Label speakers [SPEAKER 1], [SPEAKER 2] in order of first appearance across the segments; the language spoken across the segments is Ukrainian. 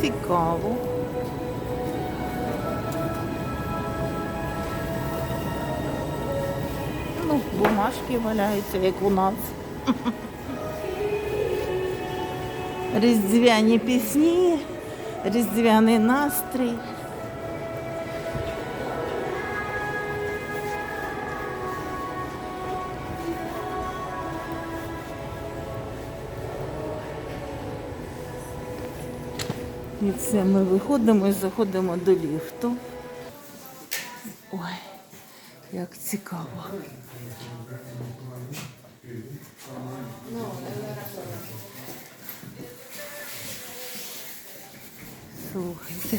[SPEAKER 1] Цікаво. Ну, бумажки валяються, як у нас. Різдвяні пісні, різдвяний настрій. І це ми виходимо і заходимо до ліфту. Ой, як цікаво. Слухайте,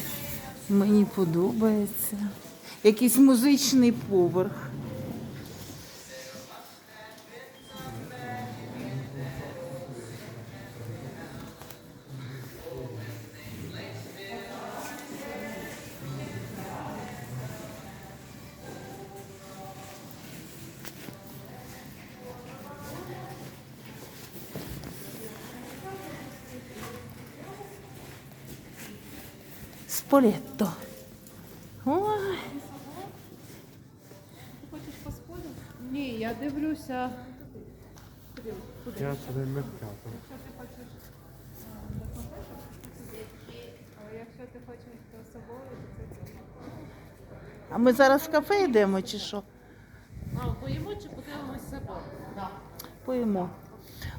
[SPEAKER 1] мені подобається. Якийсь музичний поверх. Сполетто. Ой,
[SPEAKER 2] Хочеш по сходу? Ні, я дивлюся.
[SPEAKER 3] Я сюди меркато.
[SPEAKER 2] А якщо ти хочеш з собою, то це
[SPEAKER 1] а ми зараз в кафе йдемо чи що?
[SPEAKER 2] А, поїмо чи подивимось з собою?
[SPEAKER 1] Поїмо.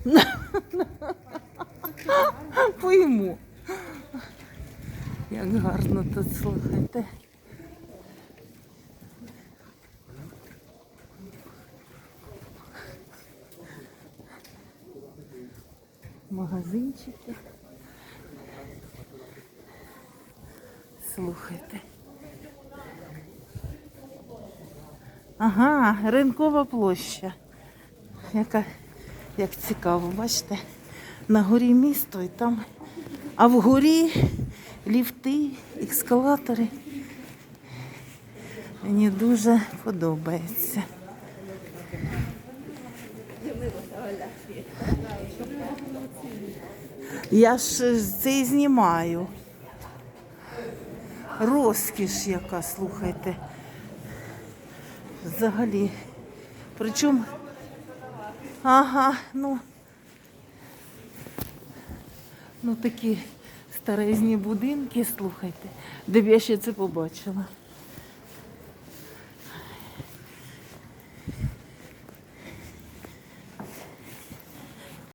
[SPEAKER 1] Поїмо. Як гарно тут слухайте. Магазинчики. Слухайте. Ага, ринкова площа. Яка, як цікаво, бачите, на горі місто і там, а вгорі ліфти, ескалатори. Мені дуже подобається. Я ж це і знімаю. Розкіш яка, слухайте. Взагалі. Причому Ага, ну. Ну такі старезні будинки, слухайте, де б я ще це побачила.